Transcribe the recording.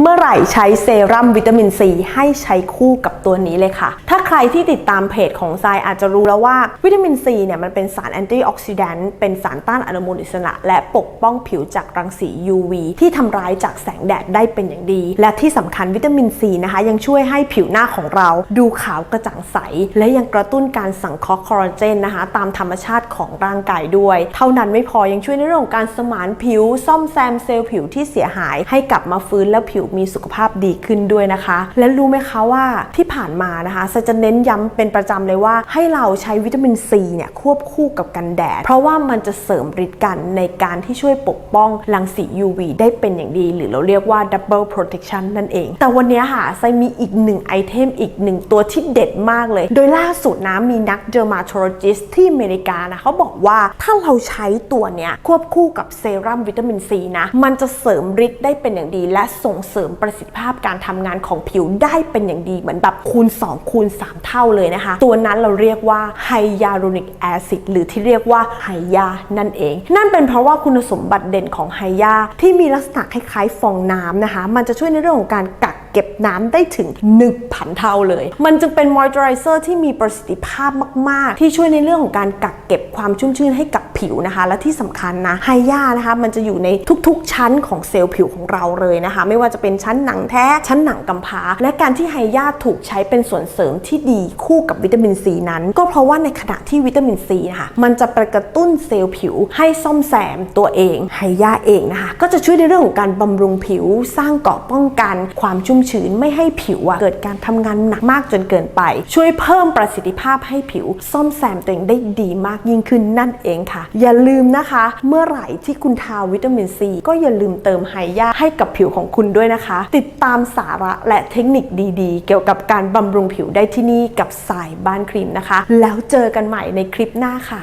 เมื่อไหร่ใช้เซรั่มวิตามินซีให้ใช้คู่กับตัวนี้เลยค่ะ ถ้าใครที่ติดตามเพจของทรายอาจจะรู้แล้วว่าวิตามินซีเนี่ยมันเป็นสารแอนตี้ออกซิแดนต์เป็นสารต้านอนุมูลอิสระ และปกป้องผิวจากรังสี UV ที่ทำร้ายจากแสงแดดได้เป็นอย่างดี และที่สำคัญวิตามินซีนะคะ ยังช่วยให้ผิวหน้าของเราดูขาวกระจ่างใส และยังกระตุ้นการสังเคราะห์คอลลาเจนนะคะ ตามธรรมชาติของร่างกายด้วย เท่านั้นไม่พอยังช่วยในเรื่องของการสมานผิว ซ่อมแซมเซลล์ผิวที่เสียหาย ให้กลับมาฟื้นแล้วผิวมีสุขภาพดีขึ้นด้วยนะคะ และรู้ไหมคะว่าที่ผ่านมานะคะจะเน้นย้ำเป็นประจำเลยว่าให้เราใช้วิตามินซีเนี่ยควบคู่กับกันแดด เพราะว่ามันจะเสริมฤทธิ์กันในการที่ช่วยปกป้องรังสี UV ได้เป็นอย่างดี หรือเราเรียกว่า double protection นั่นเอง แต่วันนี้ค่ะไซมีอีกหนึ่งไอเทมอีกหนึ่งตัวที่เด็ดมากเลย โดยล่าสุดนะมีนัก dermatologist ที่อเมริกานะเขาบอกว่าถ้าเราใช้ตัวเนี้ยควบคู่กับเซรั่มวิตามินซีนะมันจะเสริมฤทธิ์ได้เป็นอย่างดี และส่งเสริมประสิทธิภาพการทำงานของผิวได้เป็นอย่างดีเหมือนแบบคูณ 2 คูณ 3 เท่าเลยนะคะ ตัวนั้นเราเรียกว่าไฮยาลูริกแอซิดหรือที่เรียกว่าไฮยานั่นเอง นั่นเป็นเพราะว่าคุณสมบัติเด่นของไฮยาที่มีลักษณะคล้ายๆฟองน้ำนะคะ มันจะช่วยในเรื่องของการกักเก็บน้ำได้ถึง1,000เท่าเลย มันจึงเป็นมอยเจอไรเซอร์ที่มีประสิทธิภาพมาก ๆ ที่ช่วยในเรื่องของการกักเก็บความชุ่มชื่นให้กับ ผิวนะคะ และที่สำคัญนะไฮยานะคะมันจะอยู่ในทุกๆ ชั้นของเซลล์ผิวของเราเลยนะคะ ไม่ว่าจะเป็นชั้นหนังแท้ชั้นหนังกำพร้าและการที่ไฮยาถูกใช้เป็นส่วนเสริมที่ดีคู่กับวิตามินซีนั้น ก็เพราะว่าในขณะที่วิตามินซีนะคะมันจะไปกระตุ้นเซลล์ผิว ให้ซ่อมแซมตัวเองไฮยาเองนะคะ ก็จะช่วยในเรื่องของการบำรุงผิว สร้างเกราะป้องกัน ความชุ่มชื้นไม่ให้ผิวอะเกิดการทำงานหนักมากจนเกินไป ช่วยเพิ่มประสิทธิภาพให้ผิว ซ่อมแซมตัวเองได้ดีมากยิ่งขึ้นนั่นเองค่ะอย่าลืมนะคะ เมื่อไหร่ที่คุณทาวิตามินซีก็อย่าลืมเติมไฮยาให้กับผิวของคุณด้วยนะคะ ติดตามสาระและเทคนิคดีๆ เกี่ยวกับการบำรุงผิวได้ที่นี่กับสายบ้านครีมนะคะ แล้วเจอกันใหม่ในคลิปหน้าค่ะ